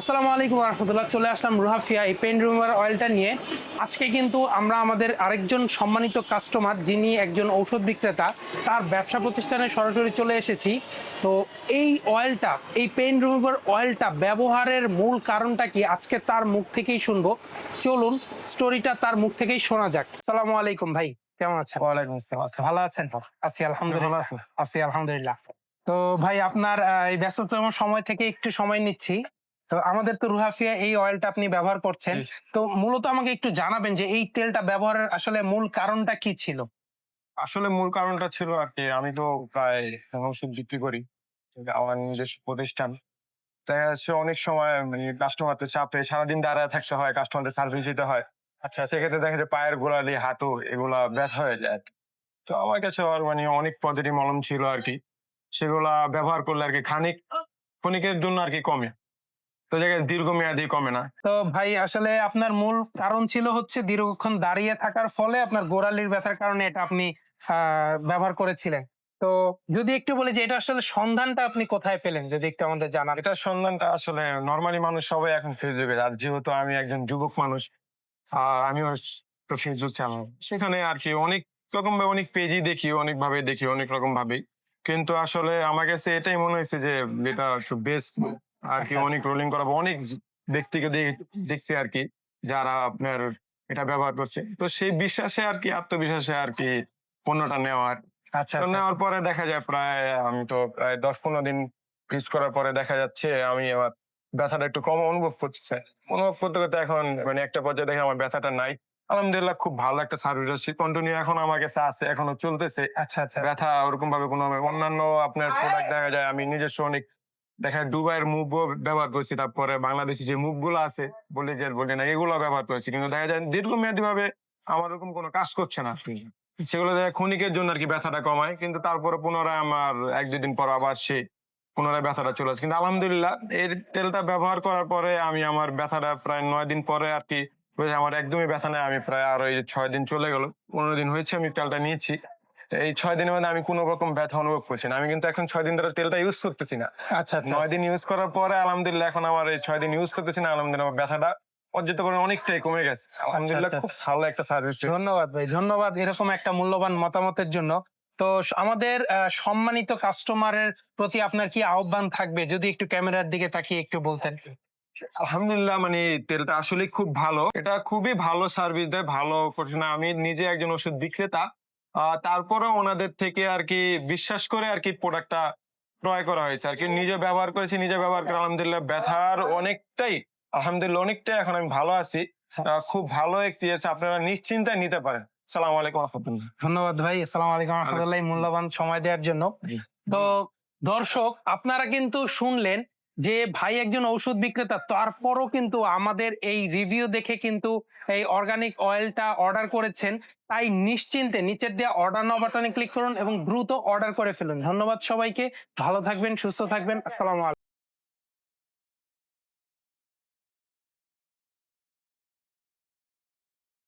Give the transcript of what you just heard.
আসসালামু আলাইকুম রহমতুল্লাহ চলে আসলাম রুহাফিয়া এই পেন রিমুভার অয়েলটা নিয়ে। আজকে কিন্তু আমরা আমাদের আরেকজন সম্মানিত কাস্টমার যিনি একজন ঔষধ বিক্রেতা তার ব্যবসা প্রতিষ্ঠানে সরাসরি চলে এসেছি। তো এই অয়েলটা এই পেন রিমুভার অয়েলটা ব্যবহারের মূল কারণটা কি? আজকে তার মুখ থেকেই শুনব। চলুন স্টোরিটা তার মুখ থেকেই শোনা যাক। আসসালামু আলাইকুম ভাই কেমন আছেন? ওয়ালাইকুম আসসালাম। আচ্ছা, ভালো আছেন? আছি আলহামদুলিল্লাহ। আছি। আলহামদুলিল্লাহ। তো ভাই আপনার এই ব্যস্ততম সময় থেকে একটু সময় নিচ্ছি। তো আমাদের তো রুহাফিয়া এই অয়েলটা আপনি ব্যবহার করছেন। তো মূলত আমাকে একটু জানাবেন যে এই তেলটা ব্যবহারের আসলে মূল কারণটা কি ছিল? আসলে মূল কারণটা ছিল আর কি আমি তো প্রায় ওষুধ বিক্রি করি আমার নিজস্ব প্রতিষ্ঠান। তাই হচ্ছে অনেক সময় মানে কাস্টমারদের চাপে সারাদিন দাঁড়ায় থাকতে হয় কাস্টমারদের সার্ভিস দিতে হয়। আচ্ছা। সেক্ষেত্রে দেখা যায় পায়ের গোড়ালি হাঁটু এগুলা ব্যথা হয়ে যায়। তো আমার কাছে আর মানে অনেক পদ্ধতি মলম ছিল আর কি সেগুলা ব্যবহার করলে আর কি খানিক ক্ষণিকের জন্য আর কি কমে। তো জায়গায় দীর্ঘমেয়াদি কমে না। তো ভাই আসলে আপনার মূল কারণ ছিল হচ্ছে দীর্ঘক্ষণ দাঁড়িয়ে থাকার ফলে আপনার গোড়ালির ব্যথার কারণে এটা আপনি ব্যবহার করেছিলেন। তো যদি একটু বলি যে এটা আসলে সন্ধানটা আপনি কোথায় পেলেন যদি একটু আমাদের জানান। এটার সন্ধানটা আসলে নর্মালি মানুষ সবাই এখন ফেসবুকে আর যেহেতু আমি একজন যুবক মানুষ আর আমিও তো ফেসবুক চালাম সেখানে আর কি অনেক রকম ভাবে অনেক পেজই দেখি অনেক ভাবে দেখি অনেক রকম ভাবেই কিন্তু আসলে আমার কাছে এটাই মনে হয়েছে যে এটা বেস্ট আর কি অনেক রোলিং করাবো অনেক ব্যক্তিকে দেখছি আর কি যারা আপনার এটা ব্যবহার করছে। তো সেই বিশ্বাসে আর কি আত্মবিশ্বাসে আর কি পণ্যটা নেওয়ার। আচ্ছা আচ্ছা। নেওয়ার পরে দেখা যায় প্রায় আমি তো প্রায় দশ পনেরো দিন ইউজ করার পরে দেখা যাচ্ছে আমি আমার ব্যথাটা একটু কম অনুভব করতেছে। অনুভব করতে করতে এখন মানে একটা পর্যায়ে দেখে আমার ব্যথাটা নাই। আলহামদুলিল্লাহ খুব ভালো একটা সার্ভিস হচ্ছে কন্টিনিউ এখন আমার কাছে আছে এখনও চলতেছে। আচ্ছা আচ্ছা। ব্যথা ওরকম ভাবে কোনো অন্যান্য আপনার প্রোডাক্ট দেখা যায় আমি নিজস্ব অনেক দেখা যায় দুবাইয়ের মুভ ব্যবহার করছি তারপরে বাংলাদেশি যে মুভগুলো আছে বলি যে বলি না এগুলো ব্যবহার করেছি। কিন্তু দেখা যায় দীর্ঘমেয়াদী ভাবে আমার ওরকম কোনো কাজ করছে না। সেগুলো দেখা ক্ষণিকের জন্য আর কি ব্যথাটা কমায় কিন্তু তারপরে পুনরায় আমার এক দুদিন পর আবার সে পুনরায় ব্যথাটা চলে আসে। কিন্তু আলহামদুলিল্লাহ এই তেলটা ব্যবহার করার পরে আমি আমার ব্যথাটা প্রায় নয় দিন পরে আর কি আমার একদমই ব্যথা নেই আমি প্রায় আরও এই ছয় দিন চলে গেল পনেরো দিন হয়েছে আমি তেলটা নিয়েছি। এই ছয় দিনের মধ্যে আমি কোনো রকম ব্যথা অনুভব করছি না। আমি কিন্তু এখন ছয় দিন ধরে তেলটা ইউজ করতেছি না। আচ্ছা আচ্ছা। নয় দিন ইউজ করার পরে আলহামদুলিল্লাহ এখন আমার এই ছয় দিন ইউজ করতেছি না। আলহামদুলিল্লাহ আমার ব্যথাটা পর্যাপ্ত করে অনেকটাই কমে গেছে। আলহামদুলিল্লাহ আচ্ছা, খুব ভালো একটা সার্ভিস ধন্যবাদ ভাই ধন্যবাদ এরকম একটা মূল্যবান মতামতের জন্য। তো আমাদের সম্মানিত কাস্টমারের প্রতি আপনার কি আহ্বান থাকবে? যদি একটু ক্যামেরার দিকে তাকিয়ে একটু বলতেন। আলহামদুলিল্লাহ মানে তেলটা আসলে খুব ভালো। এটা খুবই ভালো সার্ভিস দেয় ভালো করছে না। আমি নিজে একজন ওষুধ বিক্রেতা। আহ, তারপরেও ওনাদের থেকে আর কি বিশ্বাস করে আর কি প্রোডাক্টটা ক্রয় করা হয়েছে। আর কি নিজে ব্যবহার করেছি নিজে ব্যবহার করে আলহামদুলিল্লাহ ব্যথার অনেকটাই আলহামদুলিল্লাহ অনেকটাই এখন আমি ভালো আছি। খুব ভালো এক্সপিরিয়েন্স আপনারা নিশ্চিন্তায় নিতে পারেন। সালাম আলাইকুম রহমতুল্লাহ। ধন্যবাদ ভাই আসসালামু আলাইকুম রহমতুল্লাহ মূল্যবান সময় দেওয়ার জন্য। তো দর্শক আপনারা কিন্তু শুনলেন যে ভাই একজন ঔষধ বিক্রেতা, তারপরও কিন্তু আমাদের এই রিভিউ দেখে কিন্তু এই অর্গানিক অয়েলটা অর্ডার করেছেন। তাই নিশ্চিন্তে নিচের দিয়ে অর্ডার নাও বাটনে ক্লিক করুন এবং দ্রুত অর্ডার করে ফেলুন। ধন্যবাদ সবাইকে। ভালো থাকবেন, সুস্থ থাকবেন। আসসালামু আলাইকুম।